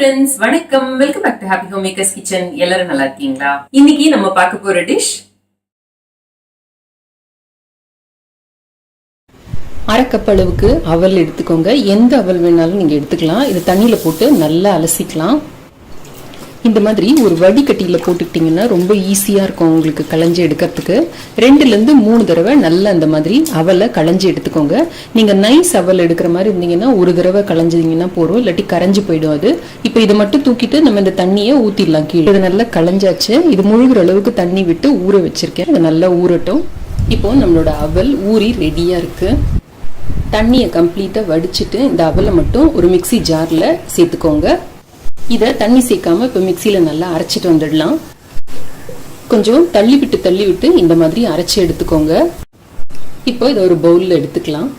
Friends வணக்கம். Welcome back to happy home makers kitchen எல்லாரும் நல்லா இருக்கீங்களா? இன்னைக்கு நம்ம பார்க்க போற டிஷ் அரை அளவுக்கு அவல் எடுத்துக்கோங்க. எந்த அவல் வேணாலும் நீங்கள் எடுத்துக்கலாம். இதை தண்ணியில் போட்டு நல்லா அலசிக்கலாம். இந்த மாதிரி ஒரு வடிகட்டியில் போட்டுக்கிட்டிங்கன்னா ரொம்ப ஈஸியாக இருக்கும் உங்களுக்கு களைஞ்சி எடுக்கிறதுக்கு. ரெண்டுலேருந்து மூணு தடவை நல்லா அந்த மாதிரி அவலை களைஞ்சி எடுத்துக்கோங்க. நீங்கள் நைஸ் அவல் எடுக்கிற மாதிரி இருந்தீங்கன்னா ஒரு தடவை களைஞ்சிங்கன்னா போகிறோம் இல்லாட்டி கரைஞ்சி போயிடும் அது. இப்போ இதை மட்டும் தூக்கிட்டு நம்ம இந்த தண்ணியை ஊற்றிடலாம் கீழே. இது நல்லா களைஞ்சாச்சு. இது முழுகிற அளவுக்கு தண்ணி விட்டு ஊற வச்சிருக்கேன். அது நல்லா ஊறட்டும். இப்போ நம்மளோட அவல் ஊறி ரெடியாக இருக்குது தண்ணியை கம்ப்ளீட்டாக வடிச்சிட்டு இந்த அவலை மட்டும் ஒரு மிக்சி ஜாரில் சேர்த்துக்கோங்க. இதை தண்ணி சேர்க்காம இப்போ மிக்சியில் நல்லா அரைச்சிட்டு வந்துடலாம். கொஞ்சம் தள்ளி விட்டு தள்ளி விட்டு இந்த மாதிரி அரைச்சி எடுத்துக்கோங்க. இப்போ இதை ஒரு பவுலில் எடுத்துக்கலாம்.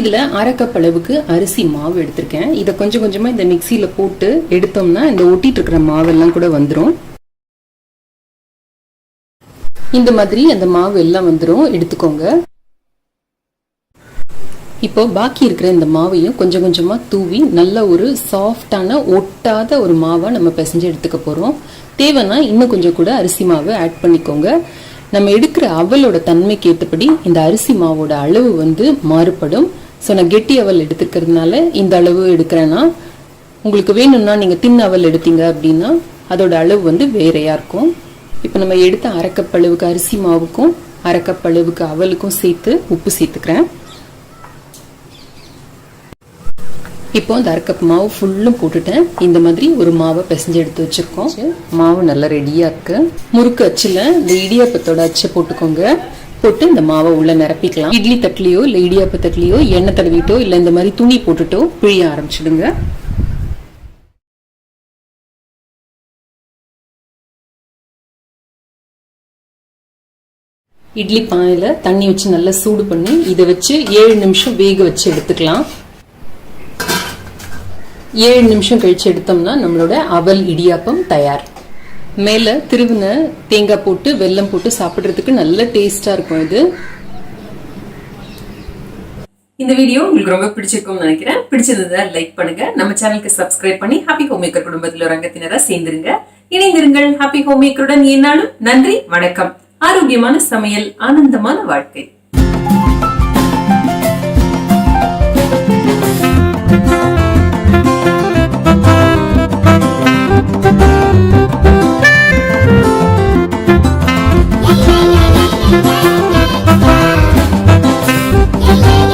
இதில் அரை கப் அளவுக்கு அரிசி மாவு எடுத்திருக்கேன். இதை கொஞ்சம் கொஞ்சமாக இந்த மிக்சியில் போட்டு எடுத்தோம்னா இந்த ஒட்டிட்டு இருக்கிற மாவெல்லாம் கூட வந்துடும் இந்த மாதிரி அந்த மாவு எல்லாம் வந்துடும் எடுத்துக்கோங்க. இப்போ பாக்கி இருக்கிற இந்த மாவையும் கொஞ்சம் கொஞ்சமாக தூவி நல்ல ஒரு சாஃப்டான ஒட்டாத ஒரு மாவை நம்ம பிசைஞ்சு எடுத்துக்க போகிறோம் தேவைன்னா இன்னும் கொஞ்சம் கூட அரிசி மாவு ஆட் பண்ணிக்கோங்க. நம்ம எடுக்கிற அவலோட தன்மைக்கு ஏற்றபடி இந்த அரிசி மாவோட அளவு வந்து மாறுபடும். ஸோ நான் கெட்டி அவல் எடுத்துக்கிறதுனால இந்த அளவு எடுக்கிறேன்னா உங்களுக்கு வேணும்னா நீங்கள் தின் அவல் எடுத்தீங்க அப்படின்னா அதோட அளவு வந்து வேறையாக இருக்கும். இப்போ நம்ம எடுத்த அரைக்கப்பளவுக்கு அரிசி மாவுக்கும் அரைக்கப்பளவுக்கு அவலுக்கும் சேர்த்து உப்பு சேர்த்துக்கிறேன். இப்போ அந்த அரை கப் மாவு ஃபுல்லும் போட்டுட்டேன் இந்த மாதிரி ஒரு மாவை பிசைஞ்சு எடுத்து வச்சிருக்கோம். மாவு நல்லா ரெடியா இருக்கு. முறுக்கு அச்சில் இந்த இடியாப்பத்தோட அச்சை போட்டுக்கோங்க. போட்டு இந்த மாவை உள்ள நிரப்பிக்கலாம். இட்லி தட்டிலையோ இல்லை இடியாப்ப தட்டிலையோ எண்ணெய் தடவிட்டோ இல்லை இந்த மாதிரி துணி போட்டுட்டோ பிழிய ஆரம்பிச்சிடுங்க. இட்லி பானையில் தண்ணி வச்சு நல்லா சூடு பண்ணி இதை வச்சு ஏழு நிமிஷம் வேக வச்சு எடுத்துக்கலாம். ஏழு நிமிஷம் கழிச்சு எடுத்தோம்னா நம்மளோட அவல் இடியாப்பம் தயார். மேலே திருவின தேங்காய் போட்டு வெல்லம் போட்டு சாப்பிட்றதுக்கு நல்ல டேஸ்ட்டாக இருக்கும் இது. இந்த வீடியோ உங்களுக்கு ரொம்ப பிடிச்சிருக்கும்னு நினைக்கிறேன். பிடிச்சிருந்ததை லைக் பண்ணுங்க. நம்ம சேனலுக்கு சப்ஸ்கிரைப் பண்ணி ஹாப்பி ஹோம் மேக்கர் குடும்பத்தில் ஒரு அங்கத்தினராக சேர்ந்துருங்க. இணைந்திருங்கள் ஹாப்பி ஹோம் மேக்கருடன் என்னாலும் நன்றி வணக்கம். ஆரோக்கியமான சமையல் ஆனந்தமான வாழ்க்கை.